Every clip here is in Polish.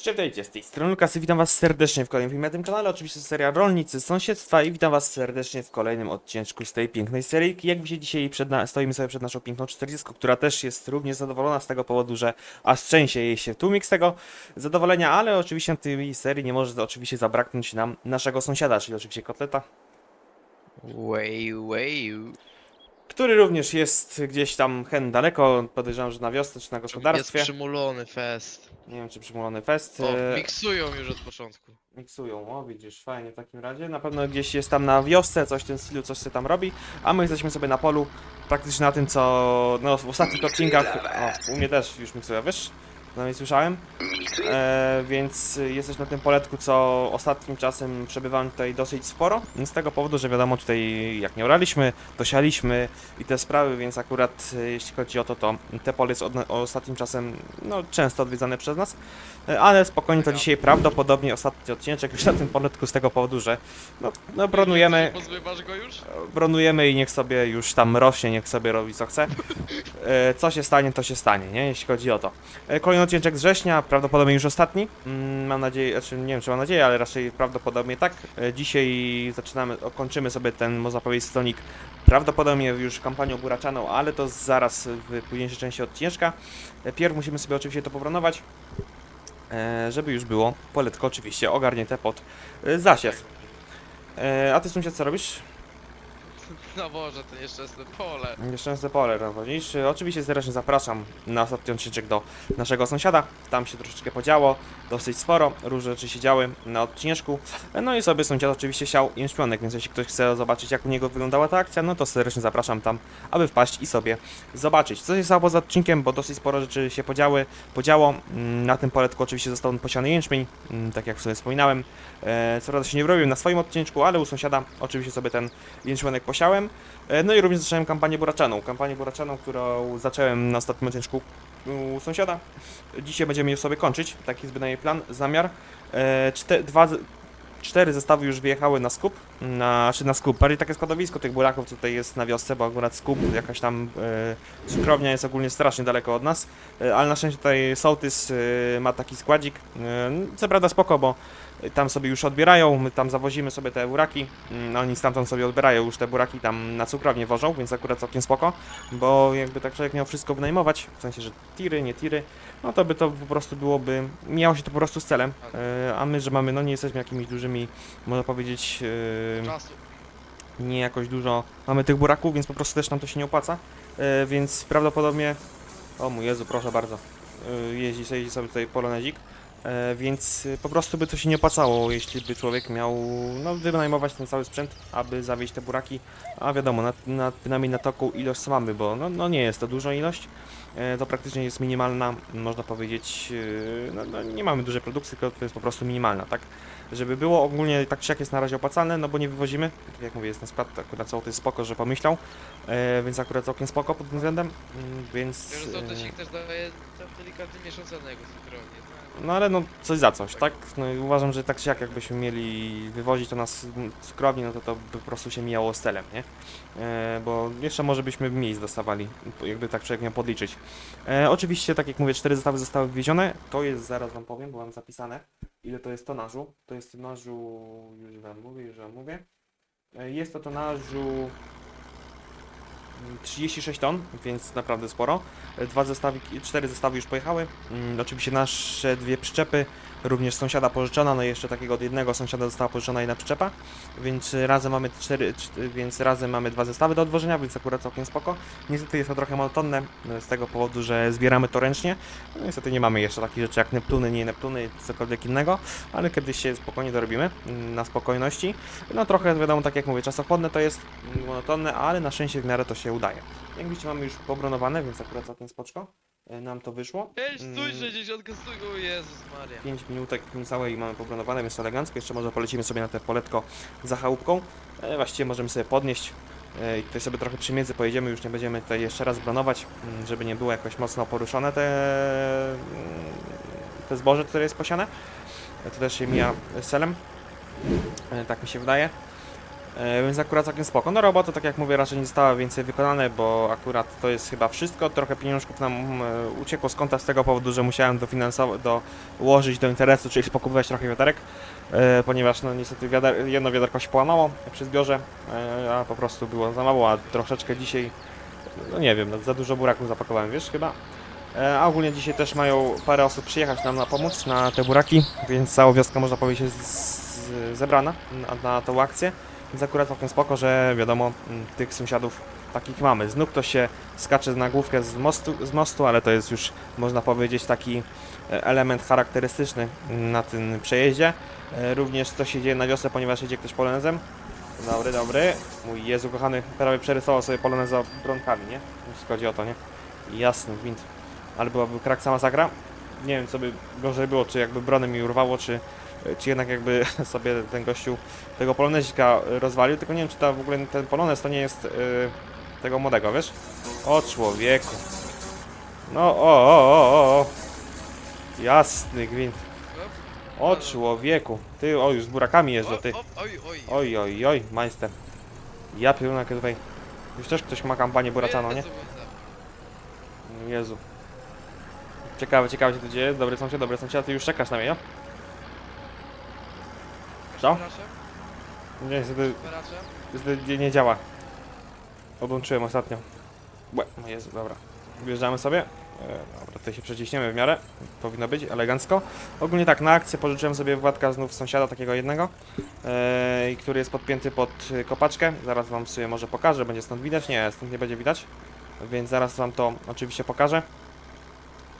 Cześć, witajcie, z tej strony witam was serdecznie w kolejnym filmie na tym kanale, oczywiście seria Rolnicy z Sąsiedztwa i witam was serdecznie w kolejnym odcieczku z tej pięknej serii. Jak widzicie dzisiaj na, stoimy sobie przed naszą piękną 40, która też jest również zadowolona z tego powodu, że aż trzęsie jej się tłumik z tego zadowolenia, ale oczywiście w tej serii nie może oczywiście zabraknąć nam naszego sąsiada, czyli oczywiście kotleta, Way, way. Który również jest gdzieś tam hen daleko, podejrzewam, że na wiosce czy na Jest gospodarstwie. przymulony fest. Nie wiem czy przymulony fest. O, e, miksują już od początku. Miksują, o widzisz, fajnie w takim razie. Na pewno gdzieś jest tam na wiosce, coś w tym stylu, coś się tam robi, a my jesteśmy sobie na polu, praktycznie na tym, co no, w ostatnich odcinkach, o, u mnie też już miksują, wiesz? No nie słyszałem. E, więc jesteś na tym poletku, co ostatnim czasem przebywałem tutaj dosyć sporo. Z tego powodu, że wiadomo, tutaj jak nie oraliśmy, to sialiśmy i te sprawy, więc akurat e, jeśli chodzi o to, to te pole jest od, ostatnim czasem no, często odwiedzane przez nas. E, Ale spokojnie, to dzisiaj prawdopodobnie ostatni odcinek już na tym poletku z tego powodu, że no, no bronujemy, Pozbywasz go już? bronujemy i niech sobie już tam rośnie, niech sobie robi co chce. E, Co się stanie, to się stanie, nie? Jeśli chodzi o to. E, Kolejny odcinek z września, prawdopodobnie już ostatni. Mm, Mam nadzieję, znaczy nie wiem czy mam nadzieję, ale raczej prawdopodobnie tak. E, Dzisiaj zaczynamy, kończymy sobie ten, można powiedzieć, sezonik prawdopodobnie już kampanią buraczaną, ale to zaraz w późniejszej części odcinka. E, Pierw musimy sobie oczywiście to pobronować, e, żeby już było poletko oczywiście ogarnięte pod zasiew. A ty sąsiad co robisz? No Boże, to nieszczęsne pole. Nieszczęsne pole robisz. Oczywiście serdecznie zapraszam na ostatni odcinek do naszego sąsiada. Tam się troszeczkę podziało, dosyć sporo, różne rzeczy się działy na odcineczku. No i sobie sąsiad oczywiście siał jęczmionek, więc jeśli ktoś chce zobaczyć jak u niego wyglądała ta akcja, no to serdecznie zapraszam tam, aby wpaść i sobie zobaczyć. Co się stało poza odcinkiem, bo dosyć sporo rzeczy się podziały, podziało. Mm, Na tym poletku oczywiście został posiany jęczmień, mm, tak jak sobie wspominałem. E, Co prawda się nie wrobił na swoim odcineczku, ale u sąsiada oczywiście sobie ten jęczmionek posiałem. E, No i również zacząłem kampanię buraczaną. Kampanię buraczaną, którą zacząłem na ostatnim odcinku u sąsiada. Dzisiaj będziemy ją sobie kończyć. Taki jest bynajmniej plan, zamiar. E, czte, dwa, cztery zestawy już wyjechały na skup. Na, czy na skup, bardziej takie składowisko tych buraków, tutaj jest na wiosce, bo akurat skup, jakaś tam e, cukrownia jest ogólnie strasznie daleko od nas. E, ale na szczęście tutaj sołtys e, ma taki składzik. E, co prawda spoko, bo tam sobie już odbierają, my tam zawozimy sobie te buraki, mm, oni stamtąd sobie odbierają już te buraki tam na cukrownię wożą, więc akurat całkiem spoko, bo jakby tak człowiek miał wszystko wynajmować, w sensie, że tiry, nie tiry, no to by to po prostu byłoby, miało się to po prostu z celem, e, a my, że mamy, no nie jesteśmy jakimiś dużymi, można powiedzieć, e, Czasu. nie jakoś dużo. Mamy tych buraków, więc po prostu też nam to się nie opłaca, e, więc prawdopodobnie, o mój Jezu, proszę bardzo, e, jeździ, jeździ sobie tutaj polonezik, więc po prostu by to się nie opłacało, jeśli by człowiek miał, no, wynajmować ten cały sprzęt, aby zawieźć te buraki, a wiadomo, na, na, bynajmniej na taką ilość co mamy, bo no, no nie jest to duża ilość, to praktycznie jest minimalna, można powiedzieć, no, no nie mamy dużej produkcji, tylko to jest po prostu minimalna, tak? Żeby było ogólnie tak czy jak jest na razie opłacalne, no bo nie wywozimy, tak jak mówię, jest na skład, akurat co to jest spoko, że pomyślał, e, więc akurat całkiem spoko pod tym względem, mm, więc... Wiesz, co e, to się też daje tam delikatnie mieszanego cukrownię. No ale no coś za coś, tak? No i uważam, że tak czy jak jakbyśmy mieli wywozić to na s- cukrowni, no to to by po prostu się mijało z celem, nie? E, bo jeszcze może byśmy miejsc dostawali, jakby tak człowiek miał podliczyć. E, oczywiście, tak jak mówię, cztery zestawy zostały wywiezione, to jest, zaraz wam powiem, bo mam zapisane, ile to jest tonażu. To jest tonażu, już wam mówię, już wam mówię. E, jest to tonażu 36 ton, więc naprawdę sporo. E, Dwa zestawy, cztery zestawy już pojechały. Mm, oczywiście nasze dwie przyczepy, również sąsiada pożyczona, no i jeszcze takiego od jednego sąsiada została pożyczona jedna przyczepa, więc razem mamy cztery, czt- więc razem mamy dwa zestawy do odwożenia, więc akurat całkiem spoko. Niestety jest to trochę monotonne, no, z tego powodu, że zbieramy to ręcznie. No, niestety nie mamy jeszcze takich rzeczy jak Neptuny, nie Neptuny, cokolwiek innego, ale kiedyś się spokojnie dorobimy, mm, na spokojności. No trochę wiadomo, tak jak mówię, czasochłonne to jest mm, monotonne, ale na szczęście w miarę to się udaje. Jak widzicie mamy już pobronowane, więc akurat całkiem spoczko. E, Nam to wyszło. Ej, stój, Mm. 60, stój, o Jezus Maria. 5 minutek niecałe i mamy pobronowane, więc elegancko. Jeszcze może polecimy sobie na te poletko za chałupką. E, właściwie możemy sobie podnieść e, i tutaj sobie trochę przy między pojedziemy. Już nie będziemy tutaj jeszcze raz bronować, mm, żeby nie było jakoś mocno poruszone te, mm, te zboże, które jest posiane. E, To też się mija celem. E, tak mi się wydaje. E, więc akurat całkiem spoko. No robota, tak jak mówię, raczej nie została więcej wykonane, bo akurat to jest chyba wszystko. Trochę pieniążków nam uciekło z konta z tego powodu, że musiałem dofinansować, dołożyć do interesu, czyli spokupywać trochę wiaderek, e, ponieważ no niestety wiader, jedno wiaderko się połamało przy zbiorze, e, a po prostu było za mało, a troszeczkę dzisiaj, no nie wiem, no, za dużo buraków zapakowałem, wiesz, chyba. A ogólnie dzisiaj też mają parę osób przyjechać nam na pomóc na te buraki, więc cała wioska można powiedzieć jest zebrana na, na tą akcję. Więc akurat całkiem spoko, że wiadomo, m, tych sąsiadów takich mamy. Znów ktoś się skacze na główkę z mostu, z mostu, ale to jest już można powiedzieć taki e, element charakterystyczny na tym przejeździe. E, Również co się dzieje na wiosce, ponieważ jedzie ktoś polonezem. Dobry, dobry. Mój Jezu kochany, prawie przerysował sobie poloneza bronkami, nie? Jeśli chodzi o to, nie? Jasny gwint. Ale byłaby krak sama masakra. Nie wiem, co by gorzej było, czy jakby brony mi urwało, czy, czy jednak jakby sobie ten gościu tego polonezika rozwalił, tylko nie wiem, czy ta, w ogóle ten polonez to nie jest y, tego młodego, wiesz? O człowieku. No, o, o, o, o. Jasny gwint. O człowieku. Ty, o, już z burakami jeżdżę, ty. Oj, oj. Oj, majster. Ja jakie tutaj... Już też ktoś ma kampanię buraczaną, nie? Jezu. Ciekawe, ciekawe się to dzieje. Dobry sąsiad, dobry sąsiad, ty już czekasz na mnie, ja? Co? Nie, niestety, niestety nie, działa. Odłączyłem ostatnio. Łe, no Jezu, dobra. Wjeżdżamy sobie. E, dobra, tutaj się przeciśniemy w miarę. Powinno być elegancko. Ogólnie tak, na akcję pożyczyłem sobie Władka znów sąsiada, takiego jednego, e, i który jest podpięty pod e, kopaczkę. Zaraz wam sobie może pokażę, będzie stąd widać. Nie, stąd nie będzie widać. Więc zaraz wam to oczywiście pokażę.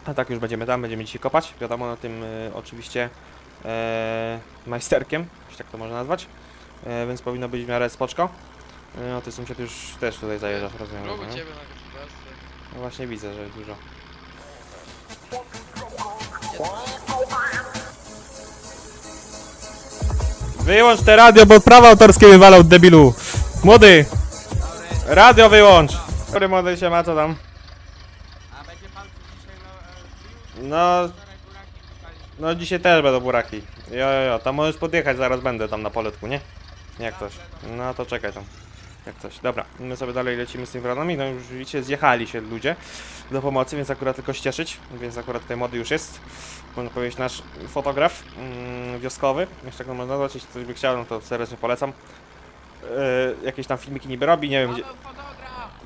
A tak już będziemy tam, będziemy dzisiaj kopać. Wiadomo, na tym e, oczywiście e, majsterkiem, jeśli tak to można nazwać. E, więc powinno być w miarę spoczko. E, no ty sąsiad już też tutaj zajeżdżasz, rozumiem. Ciebie na gospodarstwie. No właśnie widzę, że dużo. Wyłącz te radio, bo prawa autorskie wywalał debilu. Młody! Radio wyłącz! Który młody się ma, co tam? A będzie pan tu dzisiaj no, e? No. No dzisiaj też będą buraki. Jo, jo, jo, tam możesz podjechać, zaraz będę tam na poletku, nie? Jak coś. No to czekaj tam. Jak coś. Dobra, my sobie dalej lecimy z tymi wronami. No już widzicie, zjechali się ludzie do pomocy, więc akurat tylko ścieszyć. Więc akurat tutaj młody już jest. Można powiedzieć nasz fotograf mm, wioskowy. Jeszcze to można nazwać, jeśli ktoś by chciał, no to serdecznie polecam. Yy, jakieś tam filmiki niby robi, nie wiem gdzie.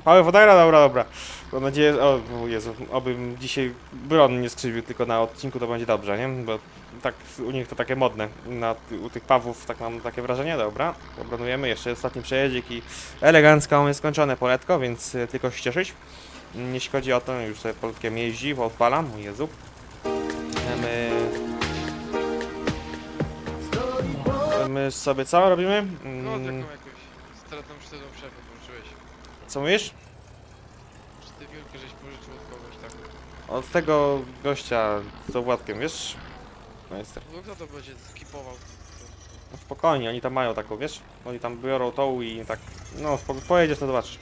Paweł Wodajra, dobra, dobra. Mam nadzieję, o Jezu, obym dzisiaj Bron nie skrzywił, tylko na odcinku to będzie dobrze, nie? Bo tak u nich to takie modne, na, u tych Pawłów tak mam takie wrażenie, dobra. Obronujemy, jeszcze ostatni przejeździk i elegancko mamy skończone poletko, więc y, tylko się cieszyć. Mm, Jeśli chodzi o to, już sobie poletkiem jeździ, bo odpalam, o Jezu. My... My sobie co robimy? No, taką Mm, jakąś stratną. Co mówisz? Sztywniutkę żeś pożyczył od kogoś, tak. Od tego gościa z Władkiem, wiesz? Majster. No kto to będzie skipował? No spokojnie, oni tam mają taką, wiesz? Oni tam biorą tą i tak, no spoko- pojedziesz to zobaczysz.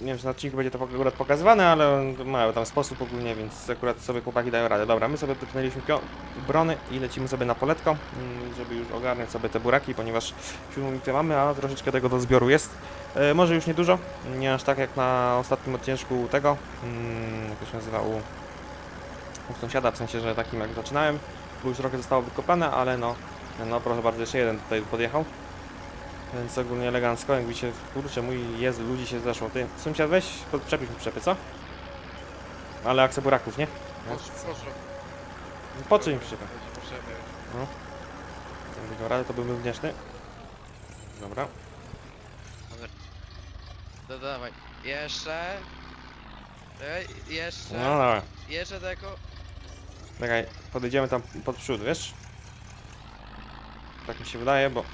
Nie wiem, czy na odcinku będzie to akurat pokazywane, ale mają tam sposób ogólnie, więc akurat sobie chłopaki dają radę. Dobra, my sobie dotknęliśmy pio- brony i lecimy sobie na poletko, mm, żeby już ogarnąć sobie te buraki, ponieważ siódmą minutę mamy, a troszeczkę tego do zbioru jest. E, może już nie dużo, nie aż tak jak na ostatnim odcinku tego, mm, jak to się nazywa, u, u sąsiada, w sensie, że takim jak zaczynałem, bo już trochę zostało wykopane, ale no, no proszę bardzo, jeszcze jeden tutaj podjechał. Więc ogólnie elegancko, jak widzicie, kurczę, mój Jezu, ludzi się zeszło. Ty, sąsiad, weź, przepisz mi przepy, co? Ale akcja buraków, nie? Po co im przepy? Już. Jakby miał radę, to byłbym wdzięczny. Dobra. No dawaj. Jeszcze. Ej, jeszcze. No dobra. Jeszcze tego. Czekaj, podejdziemy tam pod przód, wiesz? Tak mi się wydaje, bo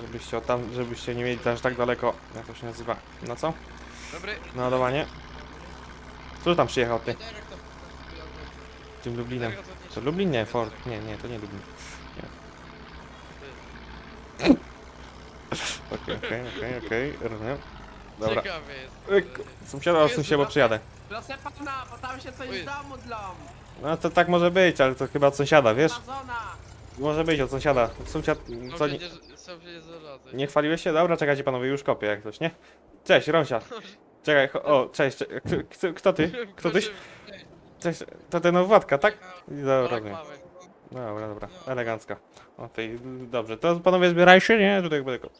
żebyście od tam, żebyście nie mieli aż tak daleko, jak to się nazywa, no co? Dobry. Naładowanie. Kto tam przyjechał, ty? To- Tym Lublinem. To To Lublin? Nie, Ford. Nie, nie, to nie Lublin. Nie. Okej, okej, okej, okej, rozumiem. Dobra. Ciekawy jest. Yk, Sąsiada się, bo przyjadę. Proszę pana, bo tam się coś Oj. z domu dlą! No to tak może być, ale to chyba od sąsiada, wiesz? Może być od sąsiada. Sąsiad, No co nie, nie chwaliłeś się? Dobra, czekajcie panowie, już kopię jak coś, nie? Cześć, Rąsia. Czekaj, cho- o, cześć, cze- kto, ty? Kto tyś? Cześć, to ten od Władka, tak? Dobra, Tak, nie. mamy. Dobra, dobra, elegancko. O, tej, dobrze, to panowie zbieraj się, nie? Tutaj będę ko-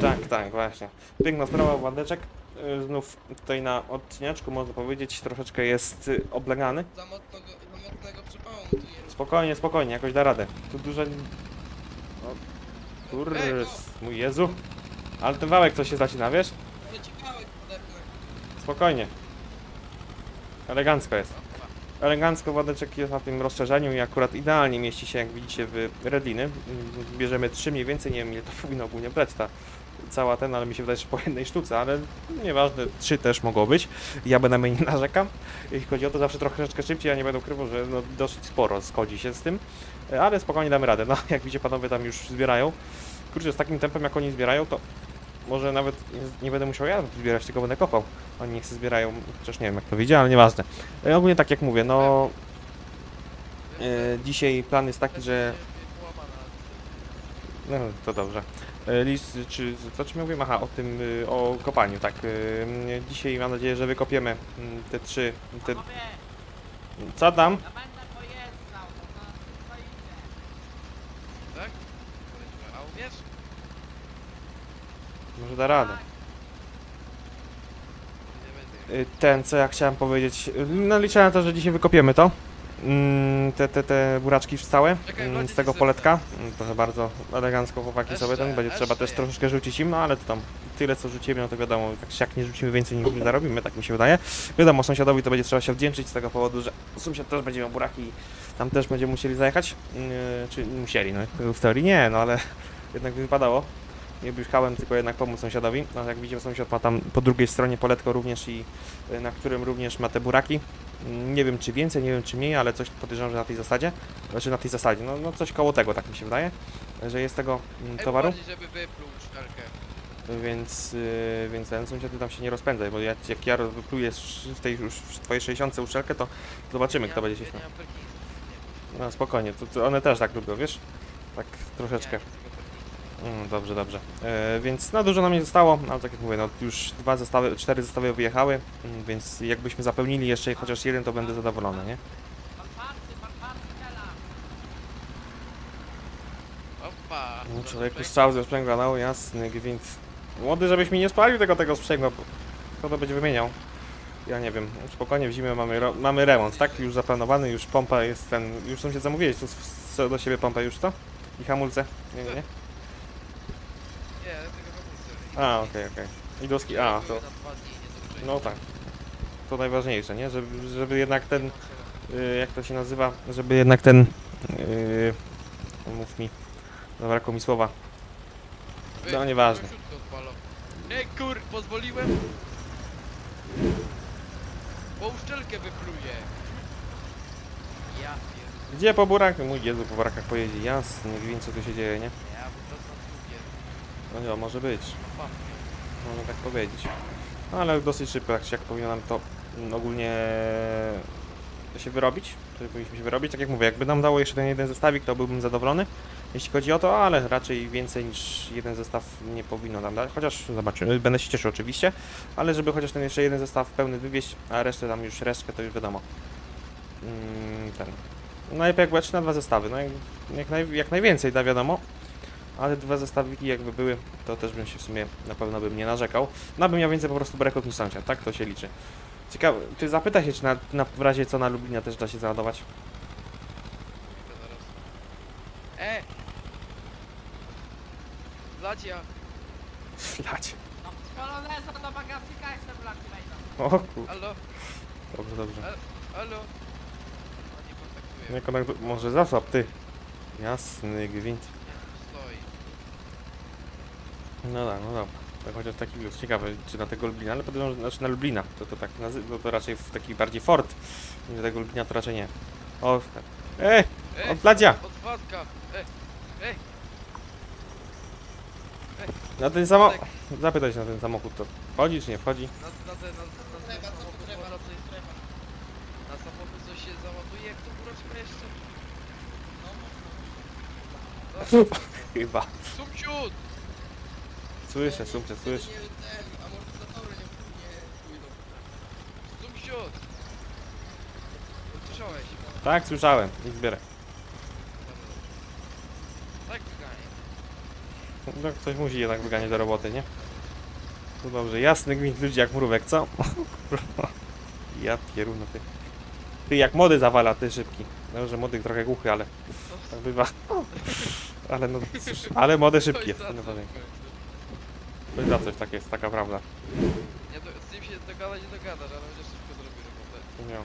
Tak, tak, właśnie. Piękna sprawa, Władeczek. Y, Znów tutaj na odcineczku, można powiedzieć, troszeczkę jest y, oblegany. Za mocnego, za mocnego przypału tu jest. Spokojnie, spokojnie, jakoś da radę. Tu dużo... O, kurde, mój Jezu. Ale ten wałek coś się zacina, wiesz? Ale ciekawe podepnę. Spokojnie. Elegancko jest. Elegancko Władeczek jest na tym rozszerzeniu i akurat idealnie mieści się, jak widzicie, w Redliny. Bierzemy trzy mniej więcej, nie wiem ile to powinno ogólnie brać ta cała ten, ale mi się wydaje, że po jednej sztuce, ale nieważne, trzy też mogło być. Ja bynajmniej nie narzekam. Jeśli chodzi o to, zawsze troszeczkę szybciej, ja nie będę ukrywał, że no, dosyć sporo schodzi się z tym, ale spokojnie damy radę. No, jak widzicie, panowie tam już zbierają. Kurczę, z takim tempem, jak oni zbierają, to może nawet nie, będę musiał ja zbierać, tylko będę kopał. Oni niech się zbierają, chociaż nie wiem jak to wyjdzie, ale nieważne. E, ogólnie tak jak mówię, no e, dzisiaj plan jest taki, że... No to dobrze. E, list, czy co czy mówię? Aha, o tym, y, o kopaniu, tak. y, mm, Dzisiaj mam nadzieję, że wykopiemy mm, te trzy, te... Co tam? ja będę pojeżdżał, to na szybko idzie. Tak? A umiesz? Może da radę. Y, Ten, co ja chciałem powiedzieć, y, no liczę na to, że dzisiaj wykopiemy to. Mm, Te, te, te buraczki całe Czekaj, mm, wchodzi z tego ci poletka. Mm, Proszę bardzo, elegancko chłopaki Jeszcze, sobie ten. Będzie trzeba jeszcze też jest. troszeczkę rzucić im, no ale to tam tyle co rzucimy, no to wiadomo, tak jak nie rzucimy więcej niż nie zarobimy, tak mi się wydaje. Wiadomo, sąsiadowi to będzie trzeba się wdzięczyć z tego powodu, że sąsiad też będzie miał buraki i tam też będziemy musieli zajechać. Yy, czy musieli, no w teorii nie, no ale jednak by wypadało. Nie być hałem, tylko jednak pomóc sąsiadowi. No jak widzimy, sąsiad ma tam po drugiej stronie poletko również i y, na którym również ma te buraki. Mm, Nie wiem czy więcej, nie wiem czy mniej, ale coś podejrzewam, że na tej zasadzie. Znaczy na tej zasadzie, no, no coś koło tego, tak mi się wydaje, że jest tego mm, Ej, towaru. żeby wypluł szklarkę. Więc, yy, więc ten sąsiad tam się nie rozpędzaj, bo jak, jak ja wypluję w tej już w twojej 60 uszczelkę, to zobaczymy Nie kto będzie się ja śmiał. No spokojnie, to, to one też tak lubią, wiesz? Tak troszeczkę. Parkinsona. Mm, dobrze, dobrze. E, więc no dużo nam nie zostało, ale tak jak mówię, no już dwa zestawy, cztery zestawy wyjechały, mm, więc jakbyśmy zapełnili jeszcze chociaż jeden, to będę zadowolony, nie? Opa! No, człowieku za strzał ze sprzęgła, no jasny gwint. Młody, żebyś mi nie spalił tego tego sprzęgła, bo kto to będzie wymieniał? Ja nie wiem, spokojnie w zimę mamy, mamy remont, tak? Już zaplanowany, już pompa jest ten, już są się zamówiłeś s- do siebie pompę już, co? I hamulce? Nie, nie, nie? A, okej, okej. I doski, a, to, no tak. To najważniejsze, nie? Żeby, żeby jednak ten, y, jak to się nazywa, żeby jednak ten, y, mów mi, zabrakło mi słowa. No, nieważne. Nie kur, pozwoliłem? Bo uszczelkę wypluje. Ja pierdolę. Gdzie po burakach? Mój Jezu, po burakach pojedzie, jasny gwint, co tu się dzieje, nie? Ja. No nie, może być. Można tak powiedzieć. No, ale dosyć szybko, jak, jak powinno nam to mm, ogólnie się wyrobić. Czyli powinniśmy się wyrobić. Tak jak mówię, jakby nam dało jeszcze ten jeden zestawik, to byłbym zadowolony. Jeśli chodzi o to, ale raczej więcej niż jeden zestaw nie powinno nam dać. Chociaż zobaczymy, będę się cieszył oczywiście, ale żeby chociaż ten jeszcze jeden zestaw pełny wywieźć, a resztę tam już resztkę to już wiadomo. Mm, ten. Najlepiej jak na dwa zestawy. No jak, jak, naj, jak najwięcej da wiadomo. Ale dwa zestawiki jakby były, to też bym się w sumie na pewno bym nie narzekał. No bym miał więcej po prostu breków niż sąsiad, tak? To się liczy. Ciekawe, ty zapytaj się, czy na, na w razie co na Lublinia też da się załadować. E! Lacia! Lać. No, poloneza do bagażnika blaki wejdą. O kur... Halo? Dobrze, dobrze. Halo? O, nie kontaktuje. Nie, konek... może zasłab, ty. Jasny gwint. No tak, no dobra. To chociaż taki plus. Ciekawe, czy na tego Lublina, ale podejrzewam, że znaczy na Lublina. To, to tak nazy... no to raczej w taki bardziej fort. Nie tego Lublina to raczej nie. O, Ej! E! Od Ladzia! Odwadka! E! E! Na ten samochód... Zapytaj się na ten samochód, to wchodzi czy nie wchodzi? Na, na, te, na, na, na, co samochód co. Na samochód coś się załaduje, jak to buraczka jeszcze? No, mocno. Chyba. Sumciut! Słyszę, słyszę, słyszę. Nie, ten, amortyzatory nie, pójdą. Sumciut! Słyszałeś? Tak, słyszałem. I zbierę. Tak wyganie. No, ktoś musi jednak wyganiać do roboty, nie? No dobrze, jasny gwint ludzi jak mrówek, co? ja pieruna ty. Ty jak mody zawala, ty szybki. No, że mody trochę głuchy, ale tak bywa. Ale no, ale mody szybki Oj, jest. za No, powiem. To jest za coś, tak jest, taka prawda. Nie, do, z nim się dogadać nie dogadasz, ale chociaż szybko zrobi robotę. Nie.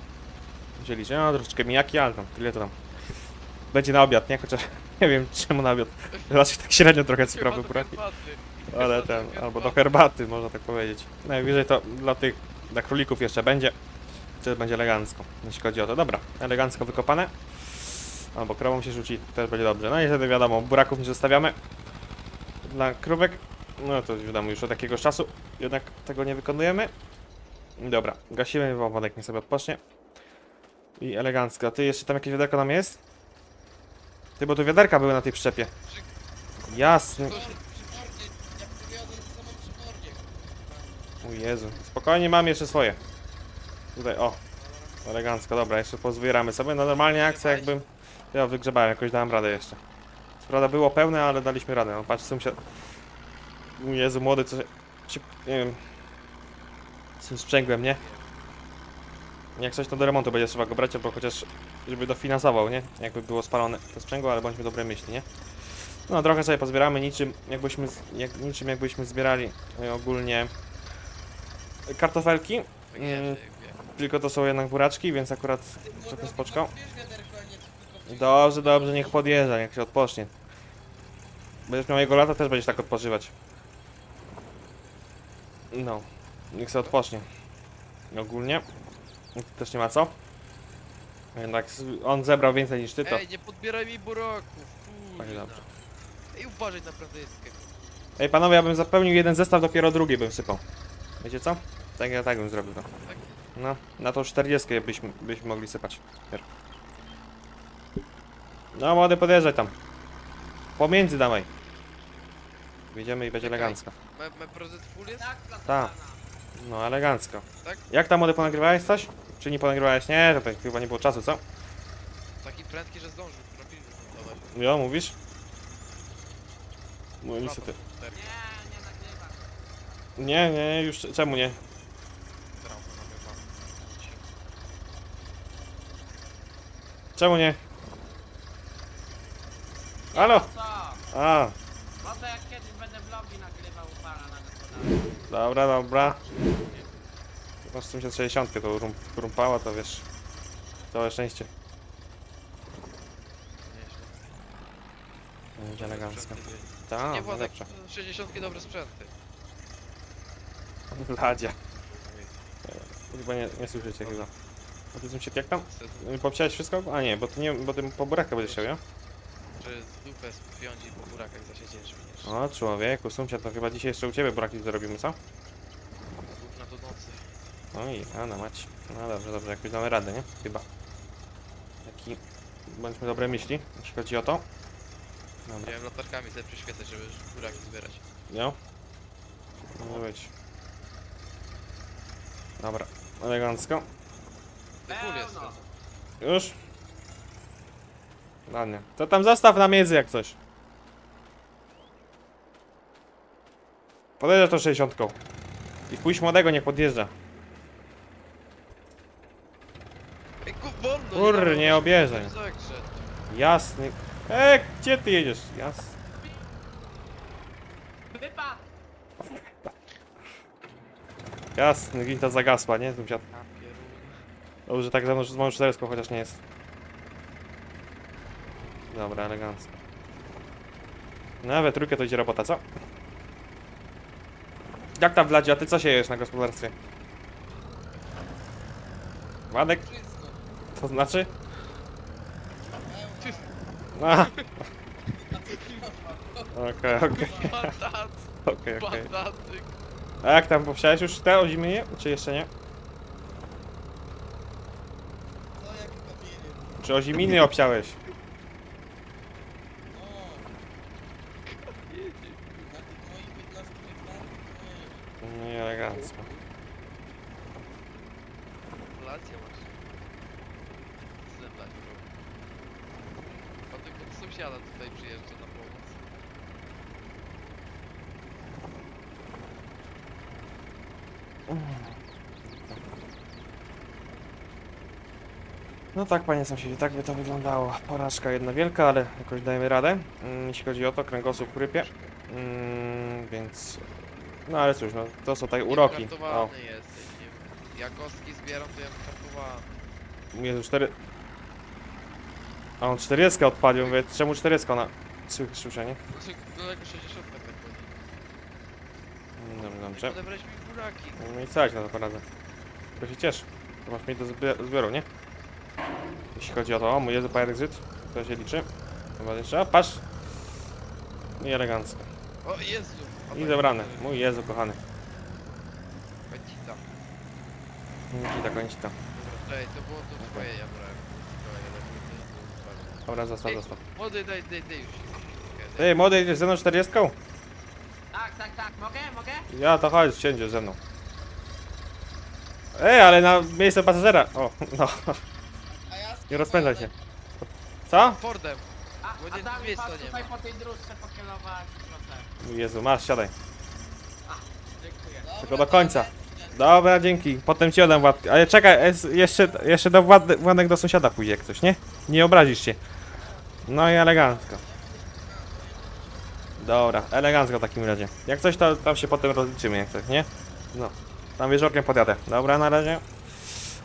Wzięli się, no troszeczkę mijaki, ale tam, tyle to tam. Będzie na obiad, nie? Chociaż nie wiem czemu na obiad. Raczej tak średnio trochę buraki. herbaty. Ale ten, albo do herbaty. można tak powiedzieć. Najwyżej to dla tych, dla królików jeszcze będzie. Wtedy będzie elegancko, jeśli chodzi o to. Dobra, elegancko wykopane. Albo krową się rzuci, też będzie dobrze. No i wtedy wiadomo, buraków nie zostawiamy. Dla krówek, no to wiadomo, już od jakiegoś czasu jednak tego nie wykonujemy. Dobra, gasimy, bo wodek nie sobie odpocznie. I elegancko. Ty, jeszcze tam jakieś wiaderko nam jest? Ty, bo tu wiaderka były na tej przyczepie. Jasny. O Jezu, spokojnie mam jeszcze swoje. Tutaj, o, elegancko, dobra, jeszcze pozbieramy sobie. No normalnie akcja jakbym... Ja wygrzebałem, jakoś dałem radę jeszcze. Co prawda było pełne, ale daliśmy radę. No patrz, sąsiad... Jezu, młody, co się... nie wiem... Z tym sprzęgłem, nie? Jak coś to do remontu będzie trzeba go brać, albo chociaż żeby dofinansował, nie? Jakby było spalone to sprzęgło, ale bądźmy dobre myśli, nie? No trochę sobie pozbieramy, niczym jakbyśmy, jak, niczym jakbyśmy zbierali e, ogólnie kartofelki, Mm. jak tylko to są jednak buraczki, więc akurat trochę w- Dobrze, dobrze, niech podjeżdża, niech się odpocznie. Będziesz miał jego lata, też będziesz tak odpoczywać. No, niech się odpocznie. Ogólnie. Też nie ma co. Jednak on zebrał więcej niż ty, to... Ej, nie podbieraj mi buraków, Tak, kurwa. dobrze. Ej, uważaj na pradyjskę. Ej panowie, ja bym zapełnił jeden zestaw, dopiero drugi bym sypał. Wiecie co? Tak ja tak bym zrobił to. Tak? No, na tą 40 byśmy, byśmy mogli sypać. No młody podjeżdżaj tam. Pomiędzy dawaj. Wyjdziemy i będzie Czekaj. elegancko. Me, me prezent full jest? Tak, plasowana. No elegancko. Tak? Jak tam młody ponagrywałeś coś? Czy nie ponagrywałeś? Nie, to tak chyba nie było czasu, co? Taki prędki, że zdążył. Profil zmontować. Jo, mówisz? No niestety. cztery. Nie, nie nagrywa. Nie, nie, już czemu nie? Trauma nagrywam. Czemu nie? Halo? A, Może jak kiedyś będę vlogi nagrywał u pana na gospodarstwie. Dobra, dobra. Masz 760 to rum, rumpała, to wiesz. Całe szczęście. Będzie elegancko. Były. Tak, Nie było tak lepsze. 60 dobre sprzęty. Ladzia. Chyba nie, nie słyszycie chyba. A ty się jak tam? Popsiałeś wszystko? A nie, bo ty nie, bo ty po buraka będziesz chciał, ja? Że z dupę spiąć i po burakach zasiedzieć będziesz. O człowieku, sąsiad, to chyba dzisiaj jeszcze u ciebie buraki zrobimy, co? Gówna do nocy. No i, a no mać. No dobrze, dobrze, jakoś damy radę, nie? Chyba. Taki, bądźmy dobre myśli, jeśli chodzi o to. Dobra, Miałem latarkami sobie przyświecać, żeby buraki zbierać. jo? Może być. Dobra, elegancko. Ty jest. Już? Ładnie. To tam zostaw na miedzy jak coś. Podjeżdża to 60. I wpuść młodego, niech podjeżdża. Ej! Kur, nie bo obierzaj. Jasny. E, gdzie ty jedziesz? Jas. Wypad! Jasny, gwinta zagasła, nie? Ja pierun. Dobrze, tak za mną z moją chociaż nie jest. Dobra, elegancko. Nawet trójkę to idzie robota, co? Jak tam a ty co się jesz na gospodarstwie? Władek? Wszystko. To znaczy? A, okej, okej, okej, okej. batatyk. A jak tam, popsiałeś już te ozimienie, czy jeszcze nie? Co? Czy oziminy obsiałeś? No. i elegancko. Relacje masz. Zemdlać, bro. A tylko do sąsiada tutaj przyjeżdża na pomoc. No tak, panie sąsiedzie, tak by to wyglądało. Porażka jedna wielka, ale jakoś dajemy radę. Mm, jeśli chodzi o to, kręgosłup chrypie. Mm, więc... No ale cóż, no to są takie uroki. O, jesteś, nie. Jak kostki zbieram, to ja kartowany. Jezu, cztery... A on 40 odpalił, mówię, czemu 40 na... Słychać słyszenie? Znaczy, daleko 60 tak chodzi. Dobrze, dobrze. Odebrać mi buraki. No i jak na to poradzę? Tylko się ciesz. To masz mieć do zbie- zbioru, nie? Jeśli chodzi o to, o mój Jezu, pajerek zyd, to się liczy. Chyba jeszcze, o, patrz! I elegancko. O Jezu! I zebrane. Mój Jezu, kochany. Końcita, końcita. Dobra, Ej, to było to twoje, ja brałem. Dobra, zostaw, Ej, zostaw. Młody, daj, daj, daj już. Ty, młody, idziesz ze mną 40? Tak, tak, tak, mogę, mogę? Ja, to chodź, siędziesz ze mną. Ej, ale na miejsce pasażera. O, no. Nie rozpędzaj się. Co? Fordem. A, Bo a nie- da mi miejsca nie tutaj ma. po tej dróżce pokierować, proszę. Jezu, masz, siadaj. Dziękuję. Dobra, Tylko do końca. Dobra, dzięki. Potem ci oddam Władkę. Ale czekaj, es- jeszcze, jeszcze do Wład Władek do sąsiada pójdzie jak coś, nie? Nie obrazisz się. No i elegancko. Dobra, elegancko w takim razie. Jak coś, to tam się potem rozliczymy, jak coś, nie? No. Tam wieczorkiem podjadę. Dobra, na razie.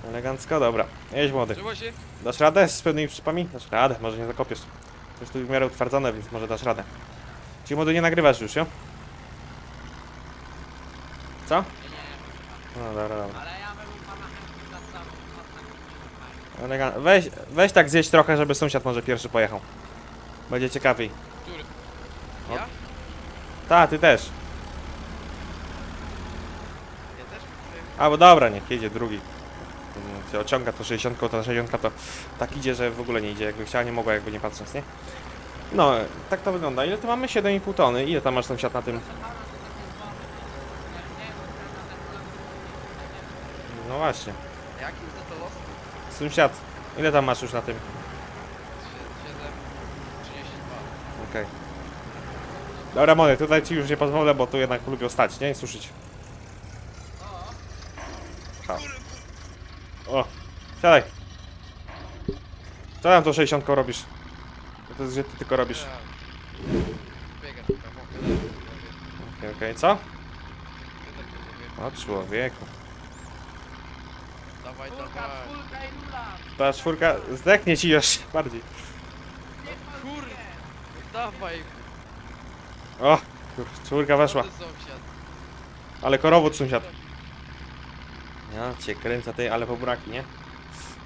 Elegancko, dobra. Jedź młody. Trzeba się? Dasz radę z pełnymi przypami? Dasz radę, może nie zakopiesz. To jest tu w miarę utwardzone, więc może dasz radę. Czyli młody nie nagrywasz już, jo? Co? No dobra, dobra. ale ja bym u pana chętnie na Elegan- Weź, weź tak zjeść trochę, żeby sąsiad może pierwszy pojechał. Będzie ciekawiej. Który? O. Ja? Ta, ty też. Ja też? A, bo dobra, niech jedzie drugi. Się ociąga to 60, to 60 to tak idzie, że w ogóle nie idzie. Jakby chciała, nie mogła, jakby nie patrząc, nie? No, tak to wygląda. Ile tu mamy? 7,5 tony. Ile tam masz sąsiad na tym? No właśnie. Jaki to to los? Sąsiad, ile tam masz już na tym? 7, 32. Okej. Dobra, Mony, tutaj ci już nie pozwolę, bo tu jednak lubią stać, nie? I suszyć. O, siadaj. Co tam tą 60 robisz? To jest, że ty tylko robisz. Biega moka. Okej, okej, co? O człowieku. Dawaj, dawaj. czwórka i nula. Ta czwórka zdechnie ci jeszcze bardziej. Kur... Dawaj. O, kur, czwórka weszła. sąsiad. Ale korowód sąsiad. Ja cię kręcę tej, ale po buraki, nie?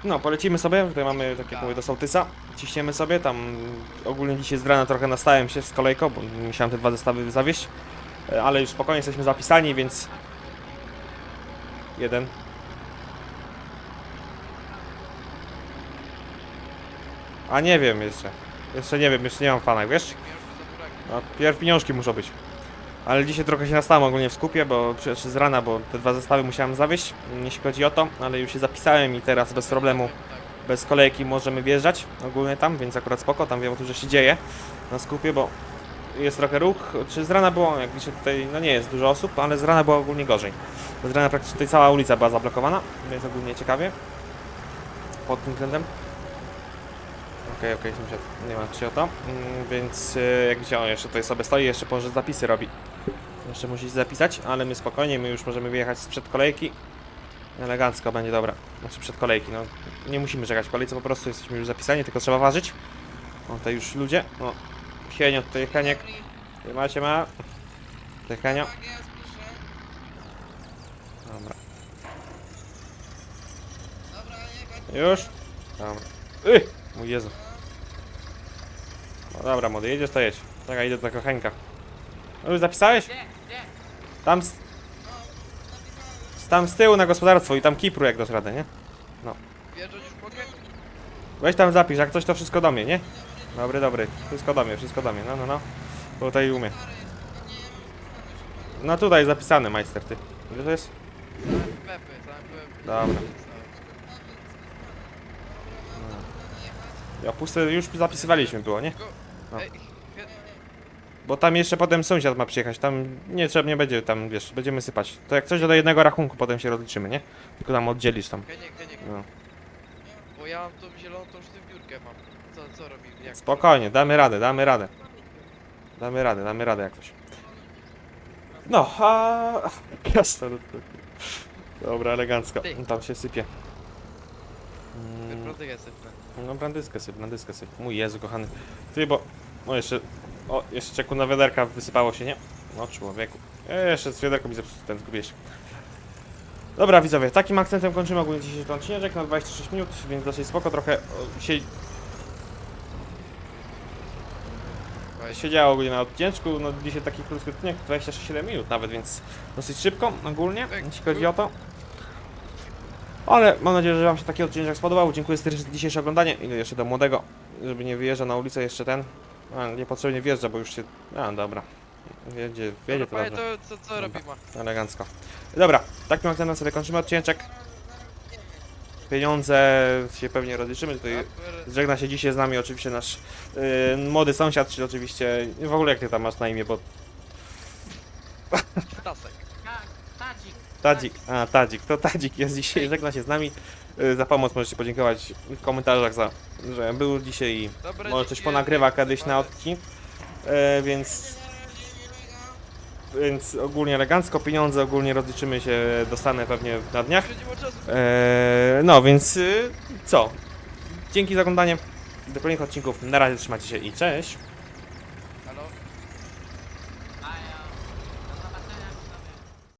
No, polecimy sobie, tutaj mamy, tak jak mówię, do sołtysa. Ciśniemy sobie, tam ogólnie dzisiaj z rana trochę nastałem się z kolejką, bo musiałem te dwa zestawy zawieźć. E, Ale już spokojnie jesteśmy zapisani, więc... Jeden. A nie wiem jeszcze. Jeszcze nie wiem, jeszcze nie mam fanek, wiesz? No, pierw pieniążki muszą być. Ale dzisiaj trochę się nastałem ogólnie w skupie, bo przecież z rana, bo te dwa zestawy musiałem zawieźć, jeśli chodzi o to, ale już się zapisałem i teraz bez problemu, bez kolejki możemy wjeżdżać ogólnie tam, więc akurat spoko, tam wiem o tym, że się dzieje na skupie, bo jest trochę ruch. Czy z rana było, jak dzisiaj tutaj, no nie jest dużo osób, ale z rana było ogólnie gorzej. Z rana praktycznie tutaj cała ulica była zablokowana, więc ogólnie ciekawie pod tym względem. Okej, okej, sąsiad, nie ma się o to. Mm, więc e, jak widzicie, on jeszcze tutaj sobie stoi, jeszcze może zapisy robi. Jeszcze musi się zapisać, ale my spokojnie, my już możemy wyjechać sprzed kolejki. Elegancko będzie dobra. Znaczy przed kolejki, no nie musimy czekać w kolejce, po prostu jesteśmy już zapisani, tylko trzeba ważyć. O, tutaj już ludzie. O, Henio, tutaj Heniek. Tutaj macie ma. Tutaj Henio. Dobra. Już? Dobra. Yy, mój Jezu. No dobra, młody, jedziesz to jedź. Czekaj, idę do tego Henka. No już zapisałeś? Gdzie, gdzie? Tam z, tam z tyłu na gospodarstwo i tam Kipru jak dasz radę, nie? Mogę? Weź tam zapisz, jak coś to wszystko do mnie, nie? Dobry, dobry. Wszystko do mnie, wszystko do mnie, no, no, no. Tutaj umie. No tutaj zapisany, majster, ty. Ile to jest? Pepy, Pepy. Dobra. Ja puste już zapisywaliśmy było, nie? No. Bo tam jeszcze potem sąsiad ma przyjechać, tam nie trzeba, nie będzie tam, wiesz, będziemy sypać. To jak coś do jednego rachunku potem się rozliczymy, nie? Tylko tam oddzielisz tam. Heniek, Heniek, No. bo ja mam tą zieloną, tą sztywniurkę mam. Co, co robimy? Jak Spokojnie, damy radę, damy radę. Damy radę, damy radę jakoś. No, a... Jasno. Dobra, elegancko. Tam się sypie. Mm, jest sypnę. No, brandyskę syp, brandyskę syp. Mój Jezu, kochany. Ty, bo... O, jeszcze... O, jeszcze czeku na wiaderka wysypało się, nie? No, człowieku. E, jeszcze z wiaderką mi zepsuł ten zgubiłeś. Dobra, widzowie, takim akcentem kończymy ogólnie dzisiejszy odcinek na 26 minut, więc dosyć spoko, trochę o, się siedziało ogólnie na odcięczku, no dzisiaj taki krótki odcinek, 27 minut nawet, więc dosyć szybko ogólnie, Tak. jeśli chodzi o to. Ale mam nadzieję, że wam się taki odcinek spodobał. Dziękuję serdecznie za dzisiejsze oglądanie. Idę jeszcze do młodego, żeby nie wyjeżdża na ulicę jeszcze ten. A, niepotrzebnie wjeżdża, bo już się... A, dobra. Wiedzie, wiedzie to Dobra, dobrze. panie, to co, co Dobra. robimy? Elegancko. Dobra, takim akcentem sobie kończymy odcinek. Pieniądze się pewnie rozliczymy. Tutaj żegna się dzisiaj z nami oczywiście nasz yy, młody sąsiad, czyli oczywiście... W ogóle jak ty tam masz na imię, bo... Tasek. Ta, tadzik. Tadzik, a Tadzik, to Tadzik jest dzisiaj, żegna się z nami. Yy, Za pomoc możecie podziękować w komentarzach za, że był dzisiaj i może coś ponagrywa kiedyś na odcinek. E, więc, więc ogólnie elegancko, pieniądze ogólnie rozliczymy się, dostanę pewnie na dniach. E, no więc y, co? Dzięki za oglądanie. Do kolejnych odcinków. Na razie trzymajcie się i cześć.